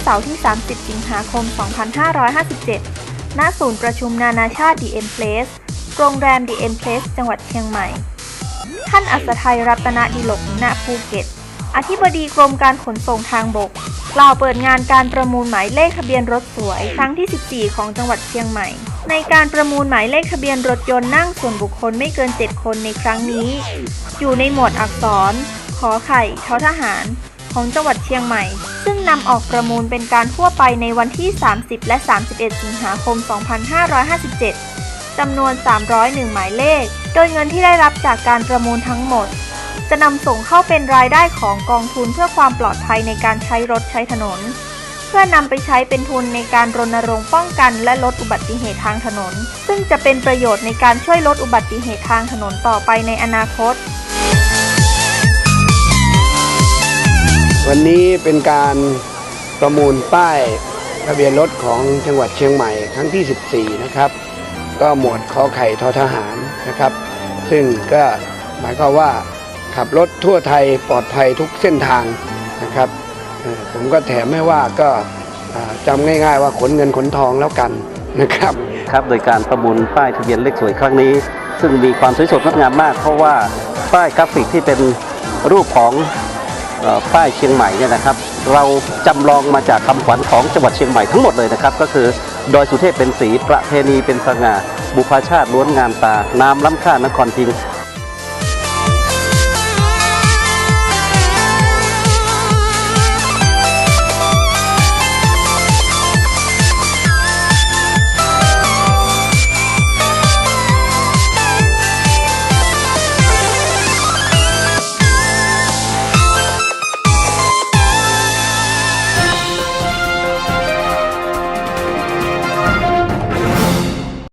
วันเสาร์ที่ 30 สิงหาคม 2557 ณ ศูนย์ประชุมนานาชาติ DM Place โรงแรม DM Place จังหวัดเชียงใหม่ ท่านอัศทัยรัตนดิลกณภูเก็ต อธิบดีกรมการขนส่งทางบก กล่าวเปิดงานการประมูลหมายเลขทะเบียนรถสวยครั้งที่ 14 ของจังหวัดเชียงใหม่ ในการประมูลหมายเลขทะเบียนรถยนต์นั่งส่วนบุคคลไม่เกิน 7 คนในครั้งนี้ อยู่ในหมวดอักษร ขอไข่ทอทหาร ของจังหวัดเชียงใหม่ ซึ่งนำออกประมูลเป็นการทั่วไปในวันที่ 30 และ 31 สิงหาคม 2557 จำนวน 301 หมายเลข โดยเงินที่ได้รับจากการประมูลทั้งหมด จะนำส่งเข้าเป็นรายได้ของกองทุนเพื่อความปลอดภัยในการใช้รถใช้ถนน เพื่อนำไปใช้เป็นทุนในการรณรงค์ป้องกันและลดอุบัติเหตุทางถนน ซึ่งจะเป็นประโยชน์ในการช่วยลดอุบัติเหตุทางถนนต่อไปในอนาคต วันนี้เป็นการประมูลป้ายทะเบียนรถของจังหวัดเชียงใหม่ครั้งที่ 14 นะครับ ก็หมวดขอไข่ทอทหารนะครับ ซึ่งก็หมายความว่าขับรถทั่วไทยปลอดภัยทุกเส้นทางนะครับ ผมก็แถมให้ว่าก็จำง่ายๆว่าขนเงินขนทองแล้วกันนะครับครับโดยการประมูลป้ายทะเบียนเลขสวยครั้งนี้ ซึ่งมีความสวยสดงดงามมาก เพราะว่าป้ายกราฟิกที่เป็นรูปของ ป้ายเชียงใหม่เนี่ยนะครับ เราจำลองมาจากคำขวัญของจังหวัดเชียงใหม่ทั้งหมดเลยนะครับ ก็คือดอยสุเทพเป็นสีประเพณีเป็นสง่าบุพชาติล้วนงามตา น้ำล้ำค่านครพิง